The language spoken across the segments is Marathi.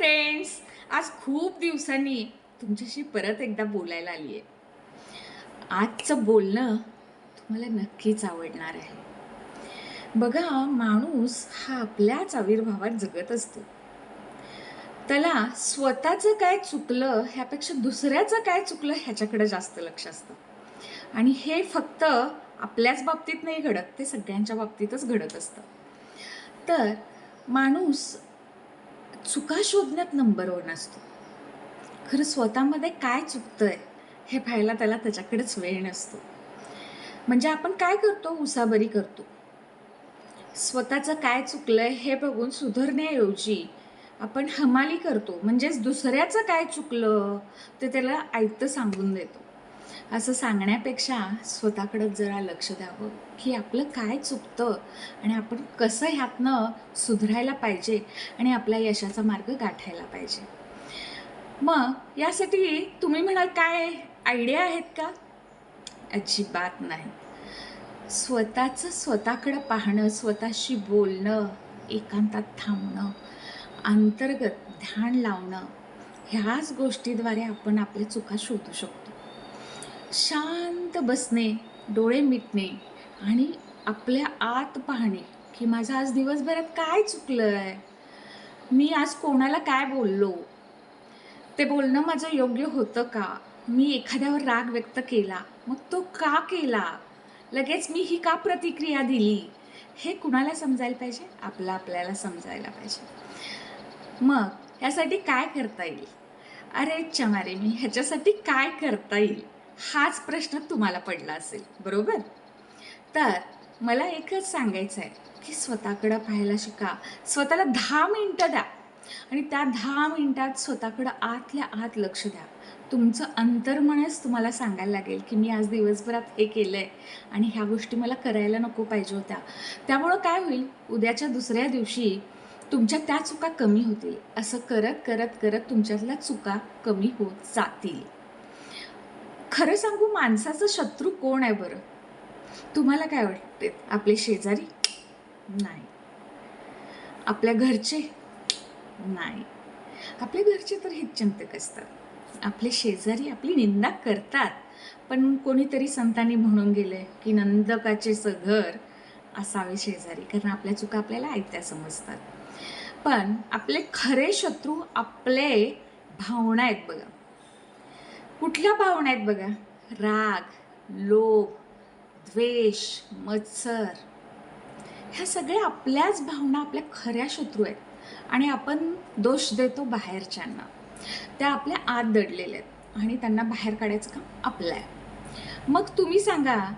फ्रेंड्स आज खूप दिवसांनी तुमच्याशी परत एकदा बोलायला आली आहे आजचं बोलणं तुम्हाला नक्कीच आवडणार आहे. बघा माणूस हा आपल्याच आविर्भावात जगत असतो. त्याला स्वतःचं काय चुकलं ह्यापेक्षा दुसऱ्याचं काय चुकलं ह्याच्याकडे जास्त लक्ष असतं. आणि हे फक्त आपल्याच बाबतीत नाही घडत ते सगळ्यांच्या बाबतीतच घडत असतं. तर माणूस चुका शोधण्यात नंबर वन असतो. खरं स्वतःमध्ये काय चुकतंय हे पाहायला त्याला त्याच्याकडेच वेळ नसतो. म्हणजे आपण काय करतो? उसाबरी करतो. स्वतःचं काय चुकलंय हे बघून सुधारण्याऐवजी आपण हमाली करतो. म्हणजेच दुसऱ्याचं काय चुकलं ते त्याला ऐकतं सांगून देतो. असं सांगण्यापेक्षा स्वतःकडं जरा लक्ष द्यावं की आपलं काय चुकतं आणि आपण कसं ह्यातनं सुधारायला पाहिजे आणि आपल्या यशाचा मार्ग गाठायला पाहिजे. मग यासाठी तुम्ही म्हणाल काय? आयडिया आहेत का? अजिबात नाही. स्वतःचं स्वतःकडं पाहणं स्वतःशी बोलणं एकांतात थांबणं अंतर्गत ध्यान लावणं ह्याच गोष्टीद्वारे आपण आपल्या चुका शोधू शकतो. शांत बसणे डोळे मिटणे आणि आपल्या आत पाहणे की माझं आज दिवसभरात काय चुकलं आहे मी आज कोणाला काय बोललो? ते बोलणं माझं योग्य होतं का? मी एखाद्यावर राग व्यक्त केला मग तो का केला? लगेच मी ही का प्रतिक्रिया दिली? हे कुणाला समजायला पाहिजे? आपलं आपल्याला समजायला पाहिजे. मग यासाठी काय करता येईल? अरे चमारे मी ह्याच्यासाठी काय करता येईल? हाच प्रश्न तुम्हाला पडला असेल बरोबर? तर मला एकच सांगायचं आहे की स्वतःकडं पाहायला शिका. स्वतःला दहा मिनटं द्या आणि त्या दहा मिनटात स्वतःकडं आतल्या आत लक्ष द्या. तुमचं अंतर्मनच तुम्हाला सांगायला लागेल की मी आज दिवसभरात हे केलं आहे आणि ह्या गोष्टी मला करायला नको पाहिजे होत्या. त्यामुळं काय होईल? उद्याच्या दुसऱ्या दिवशी तुमच्या त्या चुका कमी होतील. असं करत करत करत तुमच्यातल्या चुका कमी होत जातील. खरं सांगू माणसाचं शत्रू कोण आहे बरं? तुम्हाला काय वाटते? आपले शेजारी? नाही. आपल्या घरचे? नाही. आपल्या घरचे तर हितचिंतक असतात. आपले शेजारी आपली निंदा करतात. पण कोणीतरी संतांनी म्हणून गेले की नंदकाचे सघर असावे शेजारी कारण आपल्या चुका आपल्याला ऐकत्या समजतात. पण आपले खरे शत्रू आपले भावना आहेत बघा. कुठल्या भावना आहेत बघा? राग लोभ द्वेष मत्सर. ह्या सगळ्या आपल्याच भावना आपल्या खऱ्या शत्रू आहेत. आणि आपण दोष देतो बाहेरच्यांना. त्या आपल्या आत दडलेल्या आहेत. आणि त्यांना बाहेर काढायचं काम आपलं आहे. मग तुम्ही सांगा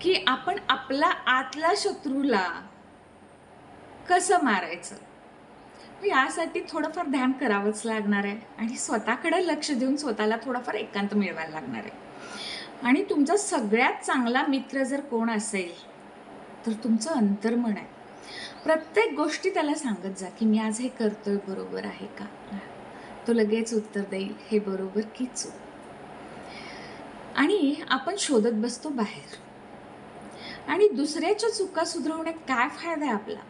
की आपण आपला आतला शत्रूला कसं मारायचं? यासाठी थोडंफार ध्यान करावंच लागणार आहे आणि स्वतःकडे लक्ष देऊन स्वतःला थोडाफार एकांत मिळवायला लागणार आहे. आणि तुमचा सगळ्यात चांगला मित्र जर कोण असेल तर तुमचं अंतर्मन आहे. प्रत्येक गोष्टी त्याला सांगत जा की मी आज हे करतोय बरोबर आहे का? तो लगेच उत्तर देईल हे बरोबर की चूक? आणि आपण शोधत बसतो बाहेर. आणि दुसऱ्याच्या चुका सुधारवण्यात काय फायदा आहे आपला?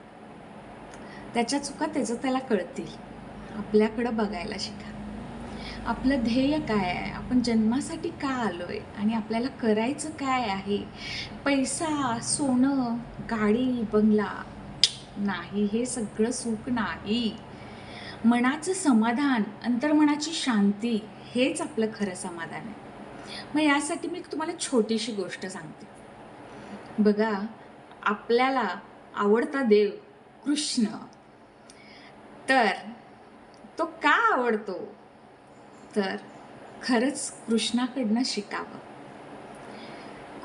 त्याच्या चुका त्याचं त्याला कळतील. आपल्याकडं बघायला शिका. आपलं ध्येय काय आहे? आपण जन्मासाठी का आलो आहे आणि आपल्याला करायचं काय आहे? पैसा सोनं गाडी बंगला नाही हे सगळं सुख नाही. मनाचं समाधान अंतर्मनाची शांती हेच आपलं खरं समाधान आहे. मग यासाठी मी तुम्हाला छोटीशी गोष्ट सांगते. बघा आपल्याला आवडता देव कृष्ण. तर तो का आवडतो? तर खरंच कृष्णाकडनं शिकावं.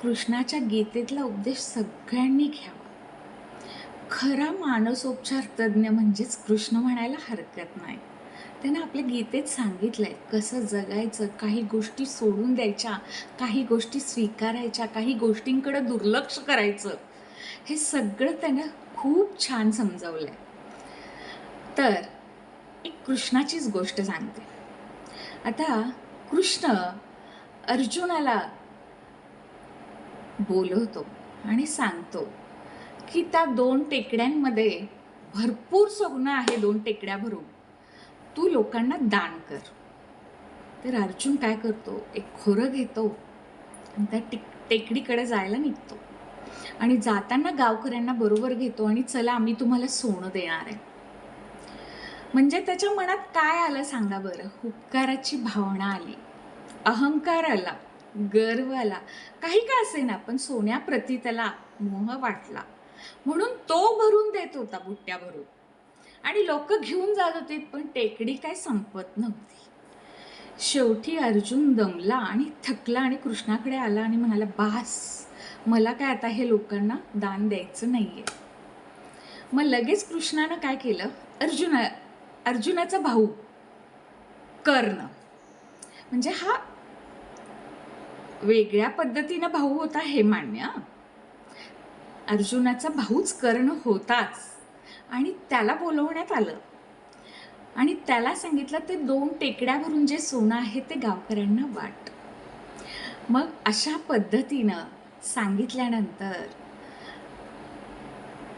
कृष्णाच्या गीतेतला उपदेश सगळ्यांनी घ्यावा. खरा मानसोपचार तज्ज्ञ म्हणजेच कृष्ण म्हणायला हरकत नाही. त्यानं आपल्या गीतेत सांगितलंय कसं जगायचं काही गोष्टी सोडून द्यायच्या काही गोष्टी स्वीकारायच्या काही गोष्टींकडे दुर्लक्ष करायचं हे सगळं त्यानं खूप छान समजावलंय. तर एक कृष्णाचीच गोष्ट सांगते. आता कृष्ण अर्जुनाला बोलवतो आणि सांगतो की त्या दोन टेकड्यांमध्ये भरपूर सोनं आहे दोन टेकड्या भरून तू लोकांना दान कर. तर अर्जुन काय करतो? एक खोरं घेतो आणि त्या टिक टेकडीकडे जायला निघतो. आणि जाताना गावकऱ्यांना बरोबर घेतो आणि चला आम्ही तुम्हाला सोनं देणार आहे. म्हणजे त्याच्या मनात काय आलं सांगा बरं? उपकाराची भावना आली. अहंकार आला. गर्व आला. काही का असे ना पण सोन्याप्रती त्याला मोह वाटला. म्हणून तो भरून देत होता बुट्ट्या भरून आणि लोक घेऊन जात होते पण टेकडी काय संपत नव्हती. शेवटी अर्जुन दमला आणि थकला आणि कृष्णाकडे आला आणि म्हणाला बास मला काय आता हे लोकांना दान द्यायचं नाही आहे मग लगेच कृष्णानं काय केलं? अर्जुना अर्जुनाचा भाऊ कर्ण. म्हणजे हा वेगळ्या पद्धतीनं भाऊ होता हे मान्य अर्जुनाचा भाऊच कर्ण होताच. आणि त्याला बोलवण्यात आलं. आणि त्याला सांगितलं ते दोन टेकड्या भरून जे सोनं आहे ते गावकऱ्यांना वाट. मग अशा पद्धतीनं सांगितल्यानंतर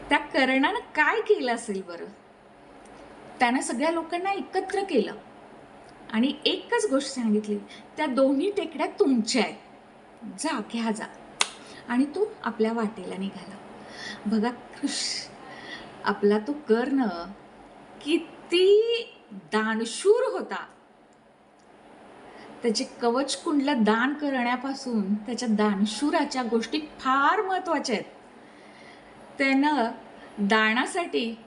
त्या कर्णानं काय केलं असेल बरं? त्यानं सगळ्या लोकांना एकत्र केलं. आणि एकच गोष्ट सांगितली त्या दोन्ही टेकड्या तुमच्या आहेत. जा घ्या जा. आणि तो आपल्या वाटेला निघाला. बघा कृष आपला तो कर्ण किती दानशूर होता. त्याचे कवच कुंडला दान करण्यापासून त्याच्या दानशूराच्या गोष्टी फार महत्त्वाच्या आहेत. त्यानं दानासाठी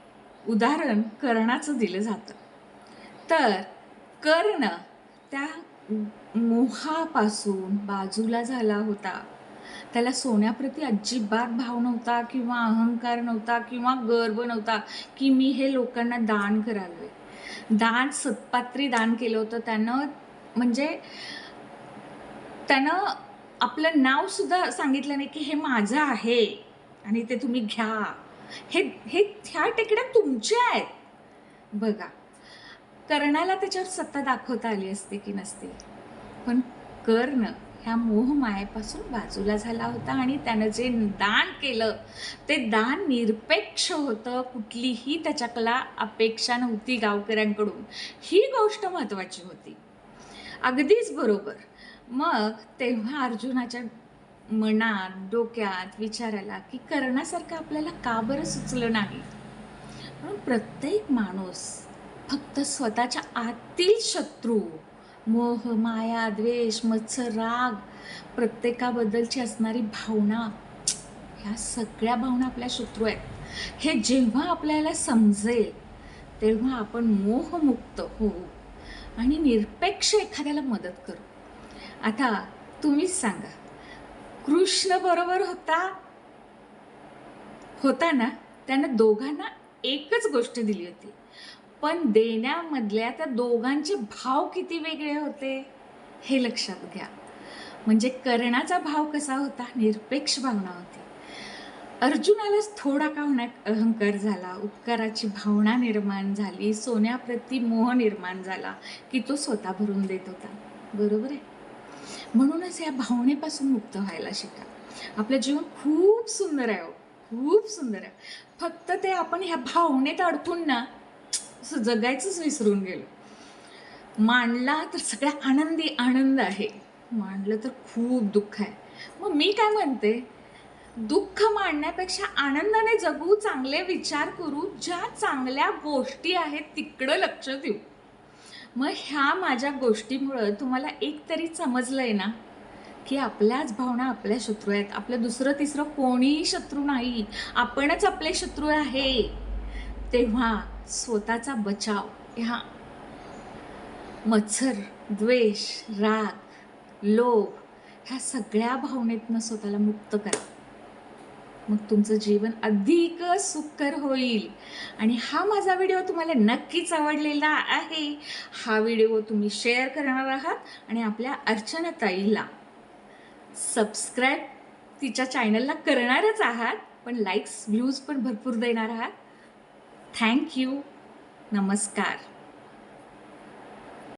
उदाहरण कर्णाचं दिलं जातं. तर कर्ण त्या मोहापासून बाजूला झाला होता. त्याला सोन्याप्रती अजिबात भाव नव्हता किंवा अहंकार नव्हता किंवा गर्व नव्हता की मी हे लोकांना दान करावे. दान सत्पात्री दान केलं होतं. त्यानं म्हणजे त्यानं आपलं नावसुद्धा सांगितलं नाही की हे माझं आहे आणि ते तुम्ही घ्या. हे हे ह्या टेकड्या तुमच्या आहेत. बघा कर्णाला त्याच्यावर सत्ता दाखवता आली असते की नसते पण कर्ण ह्या मोहमायेपासून बाजूला झाला होता आणि त्यानं जे दान केलं ते दान निरपेक्ष होतं कुठलीही त्याच्याकला अपेक्षा नव्हती गावकऱ्यांकडून. ही गोष्ट महत्त्वाची होती. अगदीच बरोबर. मग तेव्हा अर्जुनाच्या मनात डोक्यात विचारायला की कर्णासारखं आपल्याला का बरं सुचलं नाही? म्हणून प्रत्येक माणूस फक्त स्वतःच्या आतील शत्रू मोह माया द्वेष मत्सर राग प्रत्येकाबद्दलची असणारी भावना ह्या सगळ्या भावना आपल्या शत्रू आहेत. हे जेव्हा आपल्याला समजेल तेव्हा आपण मोहमुक्त होऊ आणि निरपेक्ष एखाद्याला मदत करू. आता तुम्हीच सांगा कृष्ण बरोबर होता. होता ना? त्यानं दोघांना एकच गोष्ट दिली होती. पण देण्यामधल्या त्या दोघांचे भाव किती वेगळे होते हे लक्षात घ्या. म्हणजे कर्णाचा भाव कसा होता? निरपेक्ष भावना होती. अर्जुनालाच थोडा का होण्यात अहंकार झाला. उपकाराची भावना निर्माण झाली. सोन्याप्रती मोह निर्माण झाला की तो स्वतः भरून देत होता. बरोबर आहे? म्हणूनच या भावनेपासून मुक्त व्हायला शिका. आपलं जीवन खूप सुंदर आहे हो. खूप सुंदर आहे. फक्त ते आपण ह्या भावनेत अडकून ना असं जगायचंच विसरून गेलो. मांडला तर सगळ्या आनंदी आनंद आहे. मांडलं तर खूप दुःख आहे. मग मी काय म्हणते? दुःख मांडण्यापेक्षा आनंदाने जगू चांगले विचार करू ज्या चांगल्या गोष्टी आहेत तिकडं लक्ष देऊ. मग ह्या माझ्या गोष्टीमुळं तुम्हाला एक तरी आहे ना की आपल्याच भावना आपल्या शत्रू आहेत. आपलं दुसरं तिसरं कोणीही शत्रू नाही. आपणच आपले शत्रू आहे. तेव्हा स्वतःचा बचाव ह्या मत्सर द्वेष राग लोभ ह्या सगळ्या भावनेतनं स्वतःला मुक्त करा. मग तुमचं जीवन अधिक सुखकर होईल. आणि हा माझा व्हिडिओ तुम्हाला नक्कीच आवडलेला आहे. हा व्हिडिओ तुम्ही शेअर करणार आहात आणि आपल्या अर्चनाताईला सबस्क्राईब तिच्या चॅनलला करणारच आहात पण लाईक्स व्ह्यूज पण भरपूर देणार आहात. थँक्यू नमस्कार.